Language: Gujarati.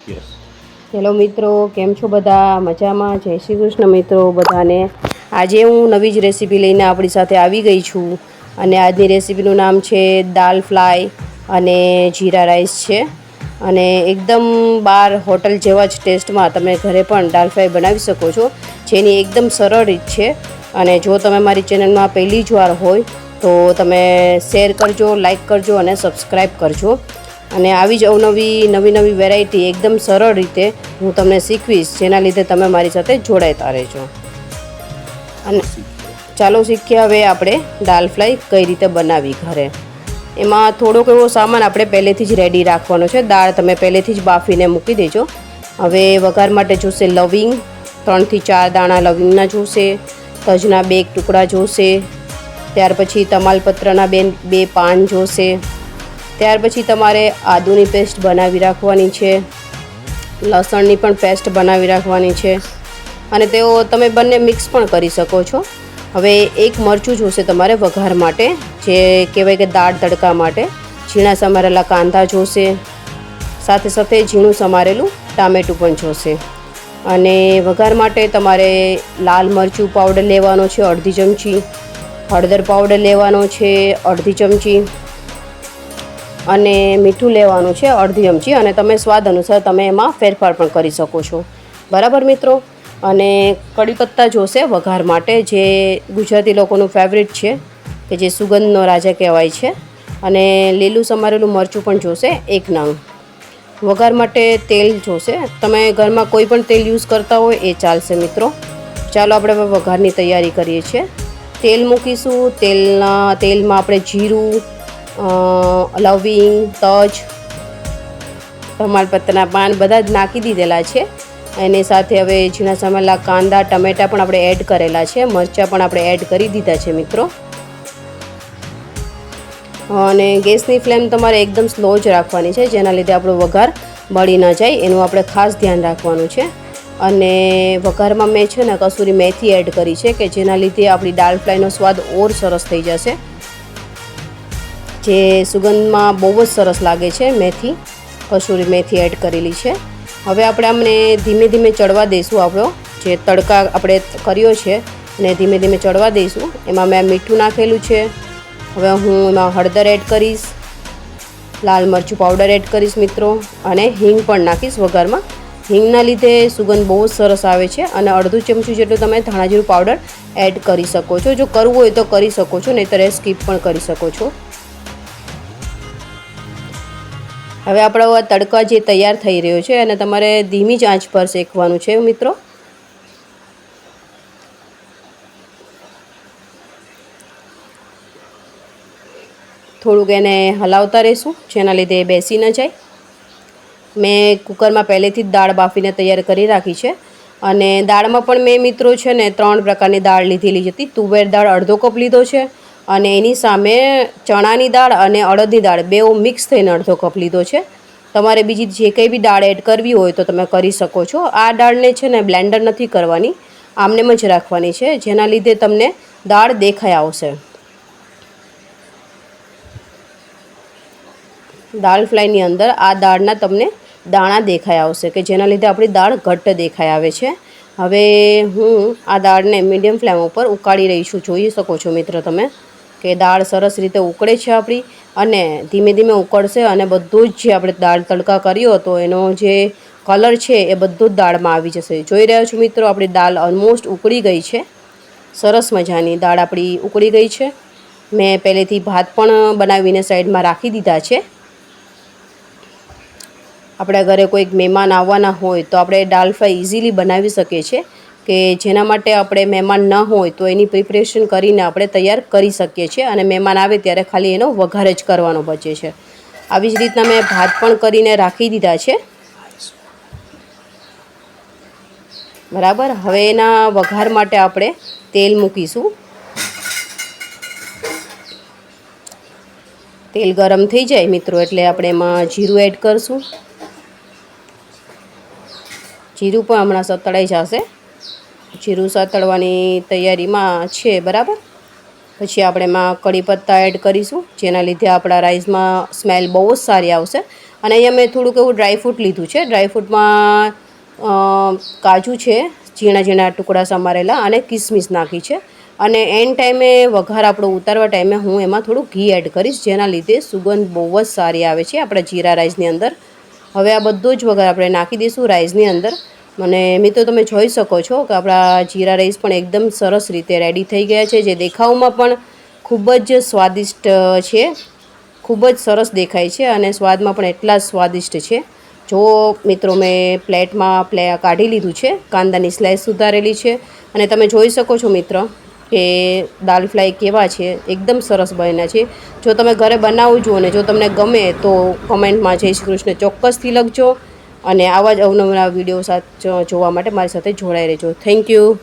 હેલો મિત્રો, કેમ છો બધા? મજામાં? જય શ્રી કૃષ્ણ મિત્રો બધાને. આજે હું નવી જ રેસીપી લઈને આપણી સાથે આવી ગઈ છું અને આજની રેસીપીનું નામ છે દાલ ફ્લાય અને જીરા રાઈસ છે. અને એકદમ બાર હોટલ જેવા જ ટેસ્ટમાં તમે ઘરે પણ દાલ ફ્રાય બનાવી શકો છો, જેની એકદમ સરળ રીત છે. અને જો તમે મારી ચેનલમાં પહેલી જ વાર હોય તો તમે શેર કરજો લાઇક કરજો અને સબસ્ક્રાઈબ કરજો. અને આવી જ અવનવી, નવી નવી વેરાયટી એકદમ સરળ રીતે હું તમને શીખવીશ, જેના લીધે તમે મારી સાથે જોડાતા રહેજો. અને ચાલો શીખીએ હવે આપણે દાલ ફ્રાય કઈ રીતે બનાવી ઘરે. એમાં થોડોક એવો સામાન આપણે પહેલેથી જ રેડી રાખવાનો છે. દાળ તમે પહેલેથી જ બાફીને મૂકી દેજો. હવે વઘાર માટે જોશે લવિંગ, ત્રણથી ચાર દાણા લવિંગના જોશે, તજના બે ટુકડા જોશે, ત્યાર પછી તમાલપત્રના બે બે પાન જોશે ત્યાર પછી તમારે આદુની પેસ્ટ બનાવી રાખવાની છે. લસણની પણ પેસ્ટ બનાવી રાખવાની છે. અને તેઓ તમે બંને મિક્સ પણ કરી શકો છો. હવે એક મરચું જોશે તમારે વઘાર માટે, જે કહેવાય કે દાળ તડકા માટે. ઝીણા સમારેલા કાંદા જોશે. સાથે સાથે ઝીણું સમારેલું ટામેટું પણ જોશે. અને વઘાર માટે તમારે લાલ મરચું પાવડર લેવાનો છે અડધી ચમચી, હળદર પાવડર લેવાનો છે અડધી ચમચી. અને મીઠું લેવાનું છે, અડધી ચમચી, અને તમે સ્વાદ અનુસાર તમે એમાં ફેરફાર પણ કરી શકો છો. બરાબર મિત્રો? અને કડી પત્તા જોશે વઘાર માટે, જે ગુજરાતી લોકોનું ફેવરિટ છે, કે જે સુગંધનો રાજા કહેવાય છે. અને લીલું સમારેલું મરચું પણ જોશે, એક નંગ. વઘાર માટે તેલ જોશે. તમે ઘરમાં કોઈ પણ તેલ યુઝ કરતા હોય, એ ચાલશે મિત્રો. ચાલો આપણે વઘારની તૈયારી કરીએ છીએ. તેલ મૂકીશું. તેલના, તેલમાં આપણે જીરું લવિંગ, તજ તમાલપત્રના પાન બધા જ નાખી દીધેલા છે. એની સાથે હવે ઝીણા સમારેલા કાંદા, ટમેટાં પણ આપણે એડ કરેલા છે. મરચાં પણ આપણે એડ કરી દીધા છે, મિત્રો. અને ગેસની ફ્લેમ તમારે એકદમ સ્લો જ રાખવાની છે, જેના લીધે આપણો વઘાર બળી ન જાય. એનું આપણે ખાસ ધ્યાન રાખવાનું છે. અને વઘારમાં મેં છે ને કસૂરી મેથી એડ કરી છે, કે જેના લીધે આપણી દાળ ફ્રાયનો સ્વાદ ઓર સરસ થઈ જશે. જે સુગંધમાં બહુ જ સરસ લાગે છે, મેથી. કસૂરી મેથી એડ કરેલી છે. હવે આપણે આમને ધીમે ધીમે ચડવા દઈશું આપણો જે તડકા આપણે કર્યો છે ને ધીમે ધીમે ચડવા દઈશું. એમાં મેં મીઠું નાખેલું છે. હવે હું એમાં હળદર એડ કરીશ. લાલ મરચું પાવડર એડ કરીશ મિત્રો. અને હિંગ પણ નાખીશ વઘારમાં. હિંગના લીધે સુગંધ બહુ જ સરસ આવે છે અને અડધું ચમચું જેટલું તમે ધાણાજીરું પાવડર એડ કરી શકો છો. જો કરવું હોય તો કરી શકો છો નહીં તો સ્કીપ પણ કરી શકો છો. હવે આપણો આ તડકા જે તૈયાર થઈ રહ્યો છે અને તમારે ધીમી જ આંચ પર શેકવાનું છે, મિત્રો. થોડુંક એને હલાવતા રહીશું, જેના લીધે એ બેસી ન જાય. મેં કુકરમાં પહેલેથી જ દાળ બાફીને તૈયાર કરી રાખી છે અને દાળમાં પણ મેં મિત્રો છે ને ત્રણ પ્રકારની દાળ લીધેલી હતી. તુવેર દાળ અડધો કપ લીધો છે અને એની સામે ચણાની દાળ અને અડદની દાળ બેઉ મિક્સ થઈને અડધો કપ લીધો છે. તમારે બીજી જે કંઈ બી દાળ એડ કરવી હોય તો તમે કરી શકો છો. આ દાળને છે ને બ્લેન્ડર નથી કરવાની આમનેમ જ રાખવાની છે, જેના લીધે તમને દાળ દેખાઈ આવશે. દાળ ફ્રાયની અંદર આ દાળના તમને દાણા દેખાઈ આવશે, કે જેના લીધે આપણી દાળ ઘટ્ટ દેખાઈ આવે છે. હવે હું આ દાળને મીડિયમ ફ્લેમ ઉપર ઉકાળી રહી છું. જોઈ શકો છો મિત્ર તમે. કે દાળ સરસ રીતે ઉકળે છે આપણી અને ધીમે ધીમે ઉકળશે અને બધું જ જે આપણે દાળ તડકા કર્યો હતો, એનો જે કલર છે એ બધું જ દાળમાં આવી જશે. જોઈ રહ્યા છો મિત્રો, આપણી દાળ ઓલમોસ્ટ ઉકળી ગઈ છે. સરસ મજાની દાળ આપણી ઉકળી ગઈ છે. મેં પહેલેથી ભાત પણ બનાવીને સાઈડમાં રાખી દીધા છે. આપણા ઘરે કોઈક મહેમાન આવવાના હોય તો આપણે દાળ ફ્રાય ઇઝીલી બનાવી શકીએ છીએ. કે જેના માટે આપણે મહેમાન ન હોય તો એની પ્રિપરેશન કરીને આપણે તૈયાર કરી શકીએ છીએ અને મહેમાન આવે ત્યારે ખાલી એનો વઘાર જ કરવાનો બચે છે. આવી જ રીતના મેં ભાત પણ કરીને રાખી દીધા છે. બરાબર? હવે એના વઘાર માટે આપણે તેલ મૂકીશું. તેલ ગરમ થઈ જાય મિત્રો, એટલે આપણે એમાં જીરું એડ કરશું. જીરું પણ હમણાં સતળાઈ જશે. જીરું તળવાની તૈયારીમાં છે, બરાબર? પછી આપણે એમાં કડી પત્તા એડ કરીશું, જેના લીધે આપણા રાઈસમાં સ્મેલ બહુ જ સારી આવશે. અને અહીંયા મેં થોડુંક એવું ડ્રાયફ્રૂટ લીધું છે. ડ્રાયફ્રૂટમાં કાજુ છે, ઝીણા ઝીણા ટુકડા સમારેલા અને કિસમિસ નાખી છે. અને એન્ડ ટાઈમે વઘાર આપણો ઉતારવા ટાઈમે હું એમાં થોડું ઘી એડ કરીશ, જેના લીધે સુગંધ બહુ જ સારી આવે છે આપણા જીરા રાઈસની અંદર. હવે આ બધો જ વઘાર આપણે નાખી દઈશું રાઈસની અંદર. અને મિત્રો, તમે જોઈ શકો છો કે આપણા જીરા રાઈસ પણ એકદમ સરસ રીતે રેડી થઈ ગયા છે. જે દેખાવમાં પણ ખૂબ જ સ્વાદિષ્ટ છે. ખૂબ જ સરસ દેખાય છે અને સ્વાદમાં પણ એટલા સ્વાદિષ્ટ છે. જો મિત્રો, મેં પ્લેટમાં પ્લે, કાઢી લીધું છે, કાંદાની સ્લાઇસ સુધારેલી છે. અને તમે જોઈ શકો છો મિત્ર કે દાલ ફ્રાય કેવા છે, એકદમ સરસ બન્યા છે. જો તમે ઘરે બનાવજો અને જો તમને ગમે તો કમેન્ટમાં જય શ્રી કૃષ્ણ ચોક્કસથી લખજો. અને આવા જ અવનવના વીડિયો સાથે જોવા માટે મારી સાથે જોડાઈ રહેજો. Thank you